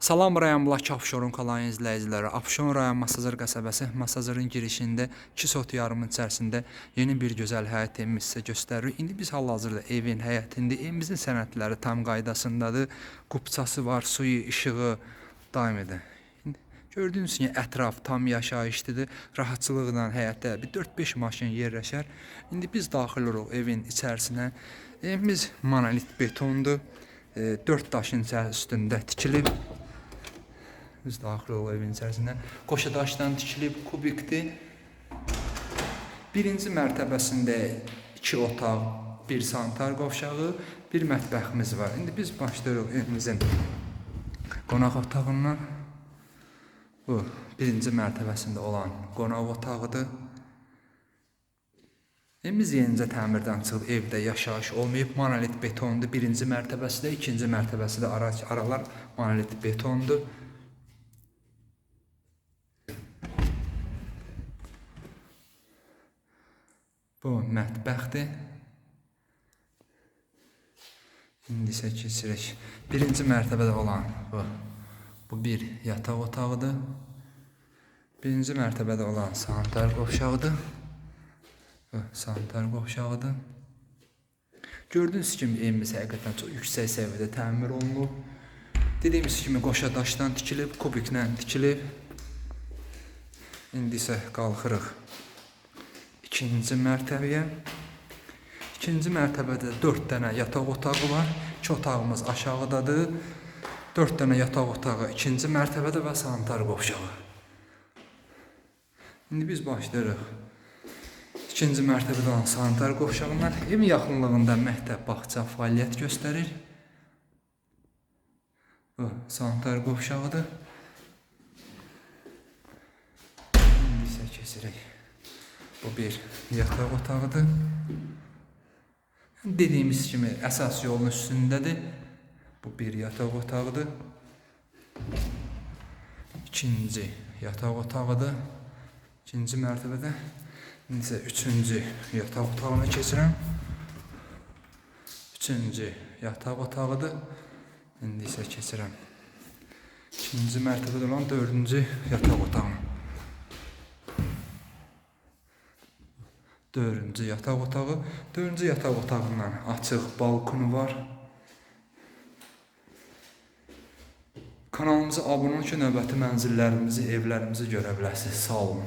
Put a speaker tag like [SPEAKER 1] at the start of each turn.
[SPEAKER 1] Salam rayon Blak Afşorun kalan izləyiciləri. Afşon rayon Masazır qəsəbəsi Masazırın girişində 2 sot yarımın içərisində yeni bir gözəl həyət evimiz sizə göstəririk. İndi biz hal-hazırda evin həyətində, evimizin sənədləri tam qaydasındadır. Qupçası var, suyu, işığı daim. İndi Gördüyünüz kimi ətraf tam yaşayışlıdır. Rahatçılıqla həyətdə bir 4-5 maşın yerləşər. İndi biz daxil oluruq evin içərisinə. Evimiz monolit betondur. 4 daşın üstündə tikilib. Biz daxil oluq evin içərisinə. Qoşa daşdan tikilib, kubikdir. Birinci mərtəbəsində 2 otaq, 1 sanitar qovşağı, bir mətbəximiz var. İndi biz başlayırıq evimizin qonaq otağından. Bu birinci mərtəbəsində olan qonaq otağıdır. Evimiz yenicə təmirdən çıxıb, evdə yaşayış olmayıb. Monolit betondur. Birinci mərtəbəsi də, ikinci mərtəbəsi də ara aralar monolit betondur. Bu mətbəxdir. İndi isə keçirək. Birinci mərtəbədə olan bu. Bu bir yataq otağıdır. Birinci mərtəbədə olan sanitar qovşağıdır. Bu sanitar qovşağıdır. Gördüyünüz kimi evimiz həqiqətən çox yüksək səviyyədə təmir olunub. Dediyimiz kimi qoşa daşdan tikilib, kubiklə tikilib. İndi isə qalxırıq ikinci mərtəbəyə. İkinci mərtəbədə 4 dənə yataq otağı var. 2 otağımız aşağıdadır. 4 dənə yataq otağı ikinci mərtəbədə və sanitar qovşağı. İndi biz başlayırıq. İkinci mərtəbədə olan sanitar qovşağından evin yaxınlığında məktəb, bağça fəaliyyət göstərir. Bu sanitar qovşağıdır. İndi isə keçirək. Bu bir yataq otağıdır. Dediyimiz kimi əsas yolun üstündədir. Bu bir yataq otağıdır. İkinci yataq otağıdır. İkinci mərtəbədə. İndi isə üçüncü yataq otağına keçirəm. Üçüncü yataq otağıdır. İndi isə keçirəm. İkinci mərtəbədə olan dördüncü yataq otağına. Dördüncü yataq otağı. Dördüncü yataq otağından açıq balkonu var. Kanalımıza abunə olun ki, növbəti mənzillərimizi, evlərimizi görə biləsiniz. Sağ olun.